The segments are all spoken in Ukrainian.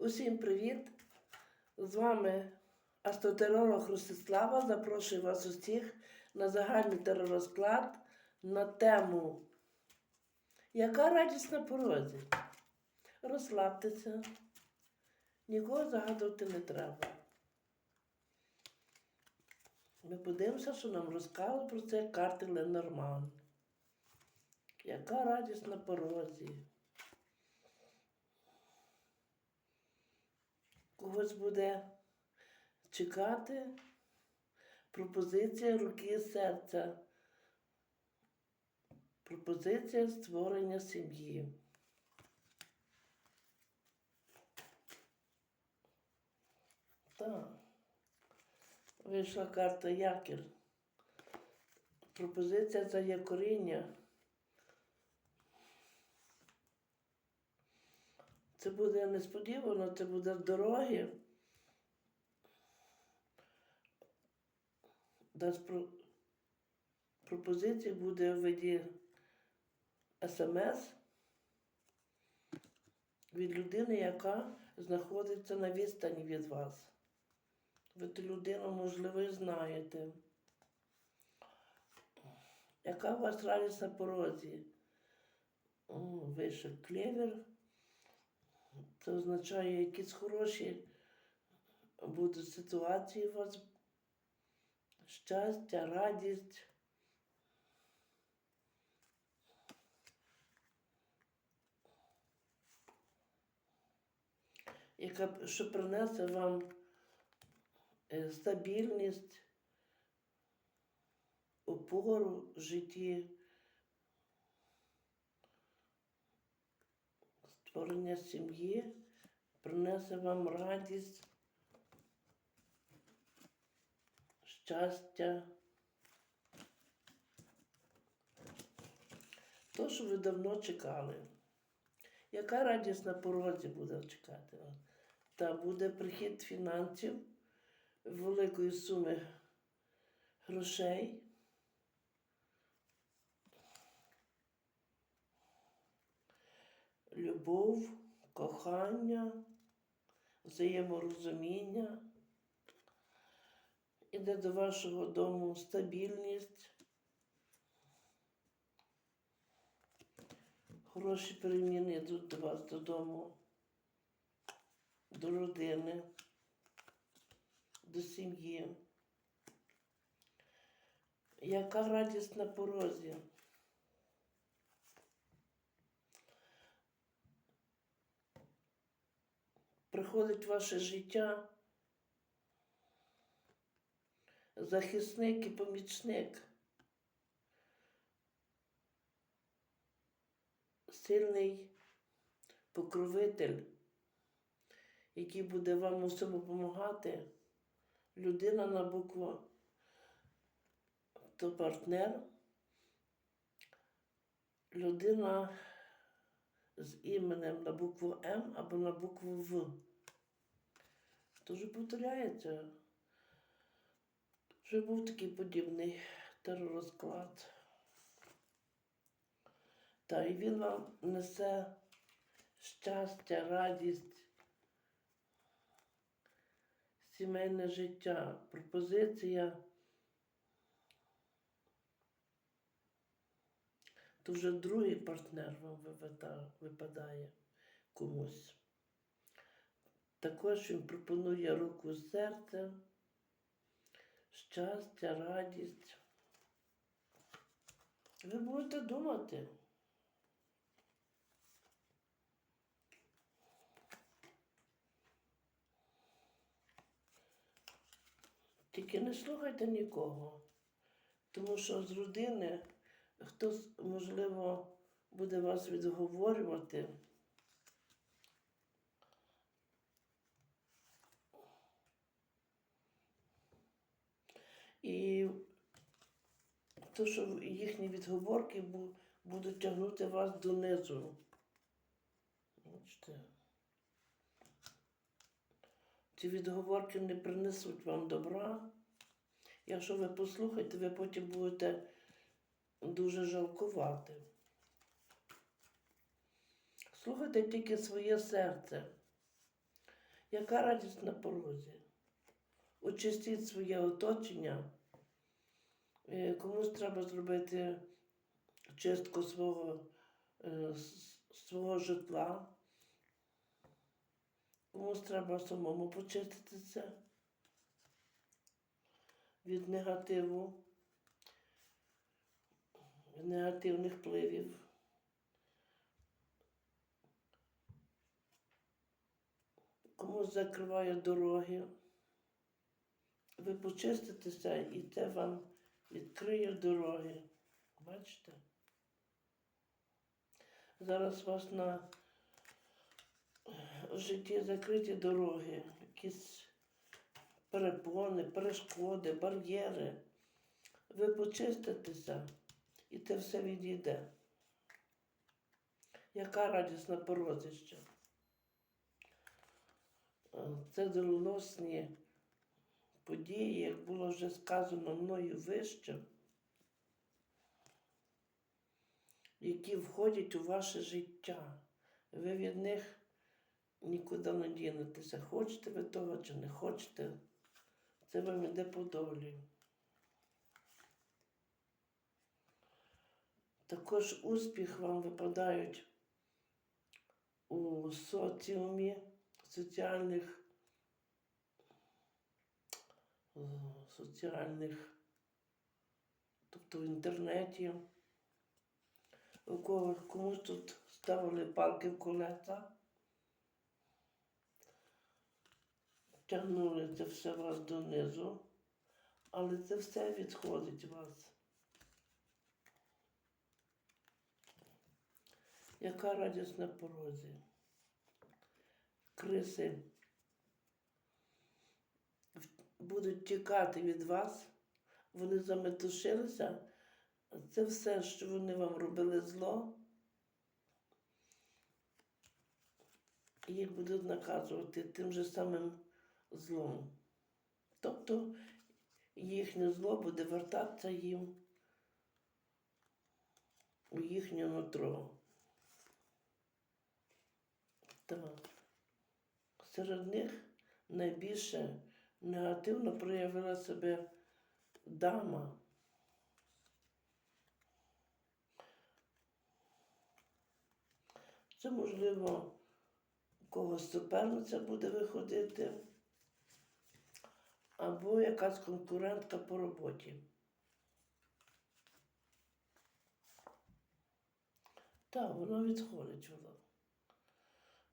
Усім привіт! З вами астротеролог Ростислава. Запрошую вас усіх на загальний теророзклад на тему Яка радість на порозі? Розслабтеся, нікого загадувати не треба. Ми подивимося, що нам розказали про це карти Ленорман. Яка радість на порозі? Когось буде чекати пропозиція руки серця. Пропозиція створення сім'ї. Так. Вийшла карта Якір. Пропозиція за якоріння. Це буде несподівано, це буде з дороги. Дасть про... пропозиція буде в виді смс від людини, яка знаходиться на відстані від вас. Ви ту людину, можливо, знаєте. Яка у вас радість на порозі? О, вийшов клевер. Це означає, якісь хороші будуть ситуації у вас. Щастя, радість. Яка, що принесе вам е, стабільність, опору в житті, створення сім'ї, принесе вам радість, щастя. То, що ви давно чекали. Яка радість на порозі буде чекати? Та буде прихід фінансів великої суми грошей. Любов, кохання, взаєморозуміння. Іде до вашого дому стабільність, хороші переміни йдуть до вас додому, до родини, до сім'ї. Яка радість на порозі? Приходить в ваше життя захисник і помічник. Сильний покровитель, який буде вам у всьому допомагати. Людина на букву то партнер, людина з іменем на букву М або на букву В. Дуже повторяється. Вже був такий подібний теророзклад. Та і він вам несе щастя, радість, сімейне життя, пропозиція. То вже другий партнер вам випада- випадає комусь. Також він пропонує руку з серцем щастя, радість. Ви будете думати. Тільки не слухайте нікого, тому що з родини хтось, можливо, буде вас відговорювати. І то, що їхні відговорки будуть тягнути вас донизу. Бачите. Ці відговорки не принесуть вам добра. Якщо ви послухаєте, ви потім будете дуже жалкувати. Слухайте тільки своє серце. Яка радість на порозі? Очистіть своє оточення. Е, Комусь треба зробити чистку свого, е, свого житла. Комусь треба самому почистити це від негативу, від негативних впливів. Комусь закриває дороги. Ви почиститеся і це вам відкриє дороги. Бачите? Зараз у вас на житті закриті дороги, якісь перепони, перешкоди, бар'єри. Ви почиститеся і це все відійде. Яка радість на порозі ще? Е, Це доленосні події, як було вже сказано мною вище, які входять у ваше життя. Ви від них нікуди не дінетеся. Хочете ви того чи не хочете, це вам іде по долі. Також успіх вам випадають у соціумі, соціальних, соціальних, тобто в інтернеті. У кого комусь тут ставили палки в колеса, тягнули це все вас донизу, але це все відходить вас. Яка радість на порозі? Криси в- будуть тікати від вас, вони заметушилися. Це все, що вони вам робили зло, їх будуть наказувати тим же самим злом. Тобто їхнє зло буде вертатися їм у їхнє нутро. Так. Серед них найбільше негативно проявила себе дама. Це, можливо, у когось суперниця буде виходити, або якась конкурентка по роботі. Так, воно відходить воно.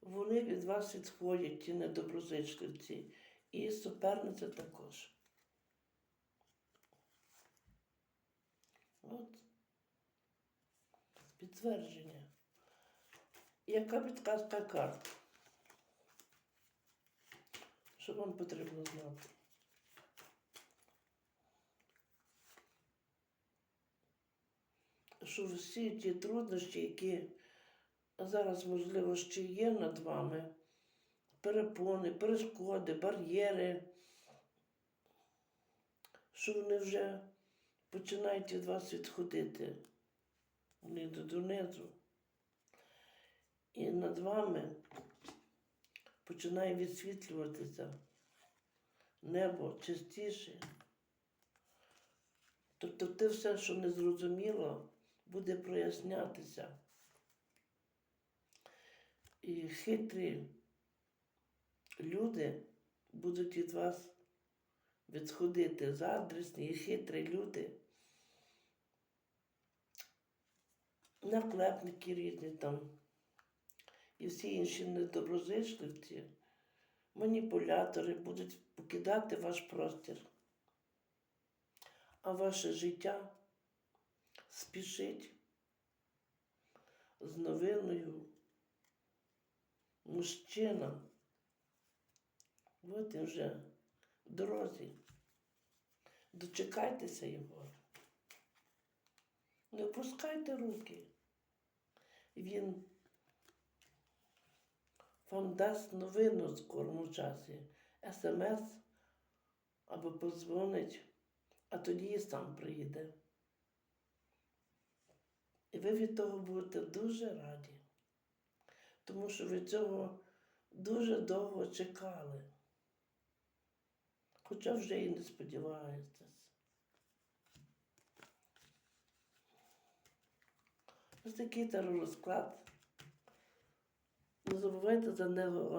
Вони від вас відходять, ті недоброзичливці, і суперниця також. От. Підтвердження. Яка підказка карт? Що вам потрібно знати? Що всі ті труднощі, які зараз, можливо, ще є над вами, перепони, перешкоди, бар'єри, що вони вже починають від вас відходити. Вони йдуть донизу. І над вами починає відсвітлюватися небо чистіше. Тобто те все, що не зрозуміло, буде прояснятися. І хитрі люди будуть від вас відходити. Заздрісні і хитрі люди. Наклепники різні там і всі інші недоброзичливці, маніпулятори будуть покидати ваш простір. А ваше життя спішить з новиною мужчина. От він вже в дорозі. Дочекайтеся його. Не опускайте руки. Він вам дасть новину в скорому часі, смс або подзвонить, а тоді і сам приїде. І ви від того будете дуже раді, тому що ви цього дуже довго чекали. Хоча вже і не сподіваєтесь. Ось такий там розклад. Не забувайте за нього